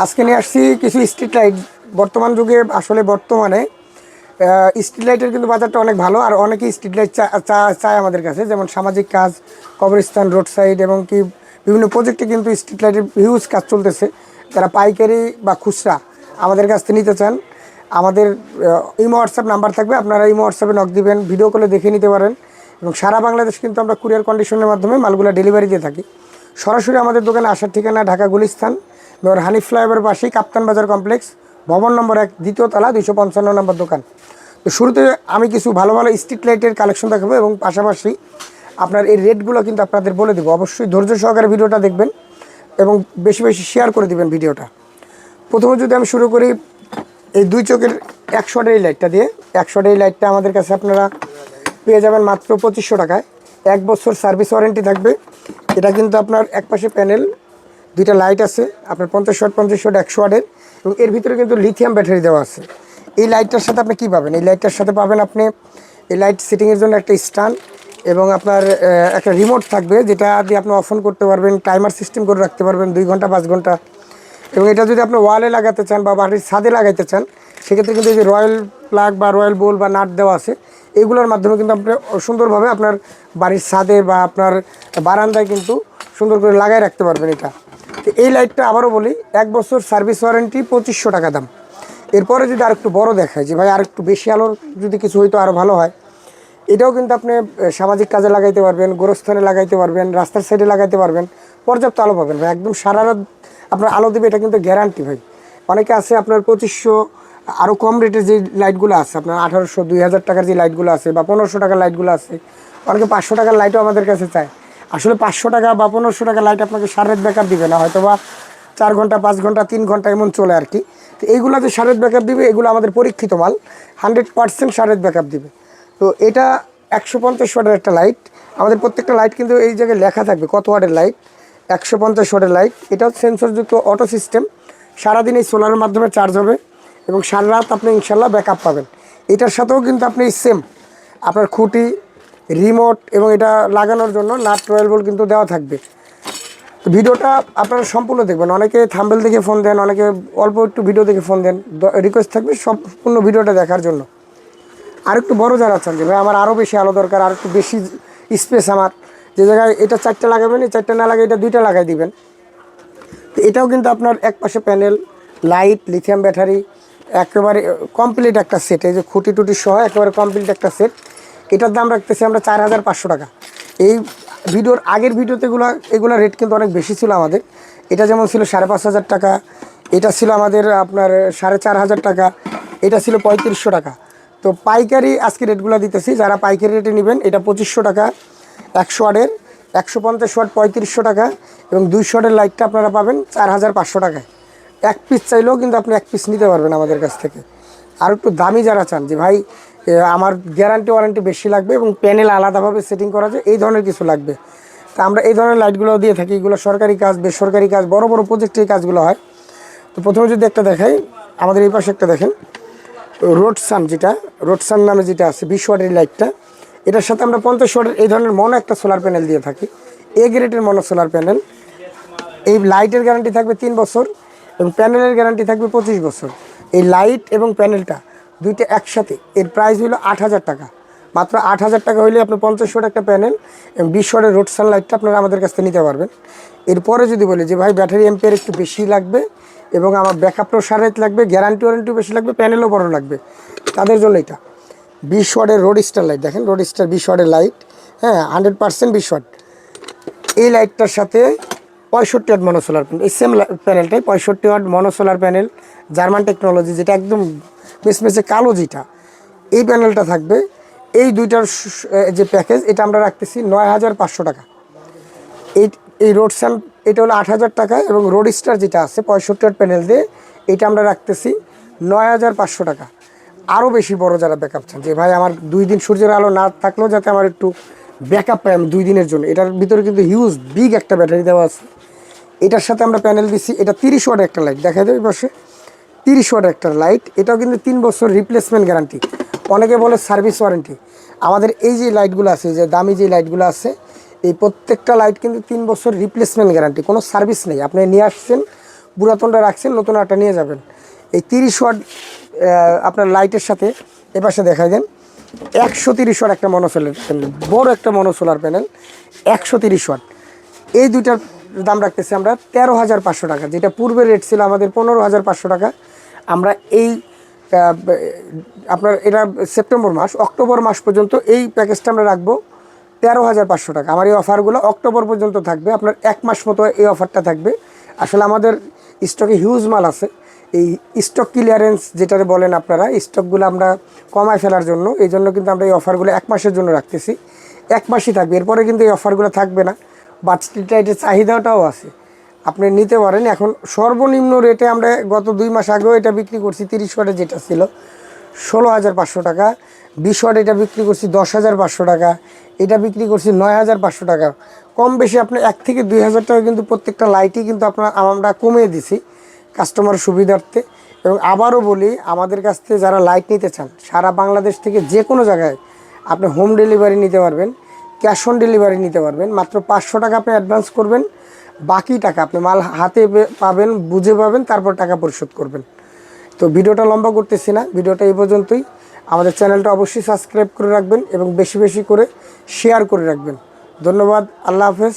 আজকে নিয়ে আসছি কিছু স্ট্রিট লাইট বর্তমান যুগে, আসলে বর্তমানে স্ট্রিট লাইটের কিন্তু বাজারটা অনেক ভালো, আর অনেকেই স্ট্রিট লাইট চায় আমাদের কাছে, যেমন সামাজিক কাজ, কবরস্থান রোড সাইড এবং কি বিভিন্ন প্রজেক্টে কিন্তু স্ট্রিট লাইটের হিউজ কাজ চলতেছে। যারা পাইকারি বা খুচরা আমাদের কাছ থেকে নিতে চান, আমাদের ইমো হোয়াটসঅ্যাপ নাম্বার থাকবে, আপনারা ইমো হোয়াটসঅ্যাপে নক দিবেন ভিডিও কলে দেখে নিতে পারেন এবং সারা বাংলাদেশ কিন্তু আমরা কুরিয়ার কন্ডিশনের মাধ্যমে মালগুলো ডেলিভারি দিয়ে থাকি। সরাসরি আমাদের দোকানে আসার ঠিকানা ঢাকা গুলিস্তান মেয়র হানিফ ফ্লাইওভার পাশেই কাপ্তান বাজার কমপ্লেক্স, ভবন নম্বর এক, দ্বিতীয় তলা, দুইশো পঞ্চান্ন নম্বর দোকান। তো শুরুতে আমি কিছু ভালো ভালো স্ট্রিট লাইটের কালেকশন দেখাবো এবং পাশাপাশি আপনার এই রেটগুলো কিন্তু আপনাদের বলে দেবো। অবশ্যই ধৈর্য সহকারে ভিডিওটা দেখবেন এবং বেশি বেশি শেয়ার করে দিবেন ভিডিওটা। প্রথমে যদি আমি শুরু করি, এই দুই চোখের একশোটার এই লাইটটা দিয়ে। একশোটার এই লাইটটা আমাদের কাছে আপনারা পেয়ে যাবেন মাত্র পঁচিশশো টাকায়। এক বছর সার্ভিস ওয়ারেন্টি থাকবে। এটা কিন্তু আপনার এক পাশে প্যানেল দুইটা লাইট আছে, আপনার পঞ্চাশ ওয়াট পঞ্চাশ ওয়াট, একশো ওয়াটের, এবং এর ভিতরে কিন্তু লিথিয়াম ব্যাটারি দেওয়া আছে। এই লাইটটার সাথে আপনি কী পাবেন? এই লাইটটার সাথে পাবেন আপনি, এই লাইট সেটিংয়ের জন্য একটা স্ট্যান্ড এবং আপনার একটা রিমোট থাকবে, যেটা দিয়ে আপনি অফ করতে পারবেন টাইমার সিস্টেম করে রাখতে পারবেন, দুই ঘণ্টা, পাঁচ ঘণ্টা। এবং এটা যদি আপনি ওয়ালে লাগাতে চান বা বাড়ির ছাদে লাগাইতে চান, সেক্ষেত্রে কিন্তু এই যে রয়্যাল প্লাগ বা রয়্যাল বোল বা নাট দেওয়া আছে, এগুলোর মাধ্যমে কিন্তু আপনি সুন্দরভাবে আপনার বাড়ির ছাদে বা আপনার বারান্দায় কিন্তু সুন্দর করে লাগাই রাখতে পারবেন এটা। তো এই লাইটটা আবারও বলি, এক বছর সার্ভিস ওয়ারেন্টি পঁচিশশো টাকা দাম। এরপরে যদি আরেকটু বড়ো দেখায়, যে ভাই আরেকটু বেশি আলোর যদি কিছু হয়তো আরও ভালো হয়, এটাও কিন্তু আপনি সামাজিক কাজে লাগাইতে পারবেন, গোরস্থানে লাগাইতে পারবেন, রাস্তার সাইডে লাগাইতে পারবেন, পর্যাপ্ত আলো পাবেন ভাই। একদম সারা রাত আপনার আলো দেবে, এটা কিন্তু গ্যারান্টি ভাই। অনেকে আছে আপনার পঁচিশশো আরও কম রেটের যে লাইটগুলো আছে, আপনার আঠারোশো, দুই হাজার টাকার যে লাইটগুলো আছে, বা পনেরোশো টাকার লাইটগুলো আছে, অনেকে পাঁচশো টাকার লাইটও আমাদের কাছে চায়। আসলে পাঁচশো টাকা বা পনেরোশো টাকা লাইট আপনাকে সারের ব্যাকআপ দিবে না হয়তো বা চার ঘণ্টা, পাঁচ ঘণ্টা, তিন ঘণ্টা এমন চলে আর কি। তো এইগুলো যে সারের ব্যাকআপ দিবে, এগুলো আমাদের পরীক্ষিত মাল হান্ড্রেড পার্সেন্ট সারের ব্যাকআপ দিবে। তো এটা একশো পঞ্চাশ ওয়াটের একটা লাইট আমাদের প্রত্যেকটা লাইট কিন্তু এই জায়গায় লেখা থাকবে কত ওয়াটের লাইট একশো পঞ্চাশ ওয়াটের লাইট এটাও সেন্সরযুক্ত অটো সিস্টেম সারাদিন এই সোলারের মাধ্যমে চার্জ হবে এবং সারা রাত আপনি ইনশাল্লাহ ব্যাকআপ পাবেন। এটার সাথেও কিন্তু আপনি সেম আপনার খুঁটি রিমোট এবং এটা লাগানোর জন্য নাট রয়্যাল বল কিন্তু দেওয়া থাকবে। ভিডিওটা আপনারা সম্পূর্ণ দেখবেন। অনেকে থাম্বেল দেখে ফোন দেন, অনেকে অল্প একটু ভিডিও দেখে ফোন দেন। রিকোয়েস্ট থাকবে সম্পূর্ণ ভিডিওটা দেখার জন্য। আর একটু বড় যারা আছেন, যে ভাই আমার আরও বেশি আলো দরকার আর একটু বেশি স্পেস আমার। যে জায়গায় এটা চারটে লাগাবেন, এই চারটে না লাগাই এটা দুইটা লাগাই দিবেন। এটাও কিন্তু আপনার এক পাশে প্যানেল লাইট লিথিয়াম ব্যাটারি একেবারে কমপ্লিট একটা সেট এই যে খুঁটি টুটি সহ একেবারে কমপ্লিট একটা সেট এটার দাম রাখতেছি আমরা চার হাজার পাঁচশো টাকা। এই ভিডিওর আগের ভিডিওতে এগুলো এগুলো রেট কিন্তু অনেক বেশি ছিল আমাদের। এটা যেমন ছিল সাড়ে পাঁচ হাজার টাকা, এটা ছিল আমাদের আপনার সাড়ে চার হাজার টাকা, এটা ছিল পঁয়ত্রিশশো টাকা। তো পাইকারি আজকে রেটগুলো দিতেছি, যারা পাইকারি রেটে নেবেন, এটা পঁচিশশো টাকা, একশো ওয়াটের একশো পঞ্চাশ ওয়াট পঁয়ত্রিশশো টাকা এবং দুইশো ওয়াটের লাইটটা আপনারা পাবেন চার হাজার পাঁচশো টাকায়। এক পিস চাইলেও কিন্তু আপনি এক পিস নিতে পারবেন আমাদের কাছ থেকে। আর একটু দামি যারা চান, যে ভাই আমার গ্যারান্টি ওয়ারেন্টি বেশি লাগবে এবং প্যানেল আলাদাভাবে সেটিং করা যায়, এই ধরনের কিছু লাগবে। তা আমরা এই ধরনের লাইটগুলো দিয়ে থাকি, এগুলো সরকারি কাজ, বেসরকারি কাজ, বড় বড় প্রজেক্টের কাজগুলো হয়। তো প্রথমে যদি একটা দেখাই, আমাদের এই পাশে একটা দেখেন রোড সান যেটা রোড সান নামে যেটা আছে, বিশ ওয়াটের লাইটটা, এটার সাথে আমরা পঞ্চাশ ওয়াটের এই ধরনের মনো একটা সোলার প্যানেল দিয়ে থাকি। এ গ্রেডের মনো সোলার প্যানেল এই লাইটের গ্যারান্টি থাকবে তিন বছর এবং প্যানেলের গ্যারান্টি থাকবে পঁচিশ বছর। এই লাইট এবং প্যানেলটা দুইটা একসাথে। এর প্রাইস হলো আট হাজার টাকা। মাত্র আট হাজার টাকা হইলে আপনি পঞ্চাশ ওয়াট একটা প্যানেল এবং বিশ ওয়াটের রোড সান লাইটটা আপনারা আমাদের কাছ থেকে নিতে পারবেন। এরপরে যদি বলি যে, ভাই ব্যাটারি এম্পিয়ার একটু বেশি লাগবে এবং আমার ব্যাকআপটাও সারাইতে লাগবে গ্যারান্টি ওয়ারেন্টিও বেশি লাগবে প্যানেলও বড় লাগবে। তাদের জন্য এটা। বিশ ওয়াটের রোড স্টার লাইট দেখেন রোড স্টার বিশ ওয়াটের লাইট হ্যাঁ হান্ড্রেড পার্সেন্ট বিশ ওয়াট এই লাইটটার সাথে পঁয়ষট্টি ওয়াট মনোসোলার প্যানেল এই সেম প্যানেলটাই পঁয়ষট্টি watt mono solar panel German technology যেটা একদম মেসমেসে কালো যেটা। এই প্যানেলটা থাকবে, এই দুইটার যে প্যাকেজ এটা আমরা রাখতেছি নয় হাজার পাঁচশো টাকা। এই এই রোড স্যান এটা হলো আট হাজার টাকা এবং রোড স্টার যেটা আছে পঁয়ষট্টি ওয়াট প্যানেল দিয়ে, এটা আমরা রাখতেছি নয় হাজার পাঁচশো টাকা। আরও বেশি বড় যারা ব্যাকআপ চান, যে ভাই আমার দুই দিন সূর্যের আলো না থাকলেও যাতে আমার একটু ব্যাকআপ পাই আমি দুই দিনের জন্য। এটার ভিতরে কিন্তু হিউজ বিগ একটা ব্যাটারি দেওয়া আছে। এটার সাথে আমরা প্যানেল দিচ্ছি এটা তিরিশ ওয়াট একটা লাইট দেখা যাবে বসে তিরিশ ওয়াট একটা লাইট এটাও কিন্তু তিন বছর রিপ্লেসমেন্ট গ্যারান্টি অনেকে বলে সার্ভিস ওয়ারেন্টি আমাদের এই যে লাইটগুলো আছে যে দামি যে লাইটগুলো আছে, এই প্রত্যেকটা লাইট কিন্তু তিন বছর রিপ্লেসমেন্ট গ্যারান্টি কোনো সার্ভিস নেই। আপনি নিয়ে আসছেন, পুরাতনটা রাখছেন, নতুন একটা নিয়ে যাবেন। এই তিরিশ ওয়াট আপনার লাইটের সাথে এপাশে দেখাই দেন, একশো তিরিশ ওয়াট একটা মনোসোলার প্যানেল বড় একটা মনোসোলার প্যানেল একশো তিরিশ ওয়াট। এই দুইটার দাম রাখতেছি আমরা তেরো হাজার পাঁচশো টাকা, যেটা পূর্বের রেট ছিল আমাদের পনেরো হাজার পাঁচশো টাকা। আমরা এই আপনার এটা সেপ্টেম্বর মাস, অক্টোবর মাস পর্যন্ত এই প্যাকেজটা আমরা রাখব তেরো হাজার পাঁচশো টাকা। আমার এই অফারগুলো অক্টোবর পর্যন্ত থাকবে, আপনার এক মাস মতো এই অফারটা থাকবে। আসলে আমাদের স্টকে হিউজ মাল আছে। এই স্টক ক্লিয়ারেন্স যেটা বলেন আপনারা স্টকগুলো আমরা কমায় ফেলার জন্য, এই জন্য কিন্তু আমরা এই অফারগুলো এক মাসের জন্য রাখতেছি। এক মাসই থাকবে, এরপরে কিন্তু এই অফারগুলো থাকবে না। বাট স্ট্রিট লাইটের চাহিদাটাও আছে। আপনি নিতে পারেন। এখন সর্বনিম্ন রেটে আমরা গত দুই মাস আগেও এটা বিক্রি করছি, তিরিশ ওয়াটে যেটা ছিল, ষোলো হাজার পাঁচশো টাকা। বিশ ওয়াট এটা বিক্রি করছি, দশ হাজার পাঁচশো টাকা। এটা বিক্রি করছি, নয় হাজার পাঁচশো টাকা। কম বেশি আপনি এক থেকে দুই হাজার টাকা কিন্তু প্রত্যেকটা লাইটই কিন্তু আপনার আমরা কমিয়ে দিছি কাস্টমার সুবিধার্থে। এবং আবারও বলি, আমাদের কাছ থেকে যারা লাইট নিতে চান, সারা বাংলাদেশ থেকে যে কোনো জায়গায় আপনি হোম ডেলিভারি নিতে পারবেন। ক্যাশ অন ডেলিভারি নিতে পারবেন। মাত্র পাঁচশো টাকা আপনি অ্যাডভান্স করবেন। বাকি টাকা আপনি মাল হাতে পাবেন, বুঝে পাবেন, তারপর টাকা পরিশোধ করবেন। তো ভিডিওটা লম্বা করতেছি না, ভিডিওটা এই পর্যন্তই। আমাদের চ্যানেলটা অবশ্যই সাবস্ক্রাইব করে রাখবেন এবং বেশি বেশি করে শেয়ার করে রাখবেন। ধন্যবাদ, আল্লাহ হাফেজ।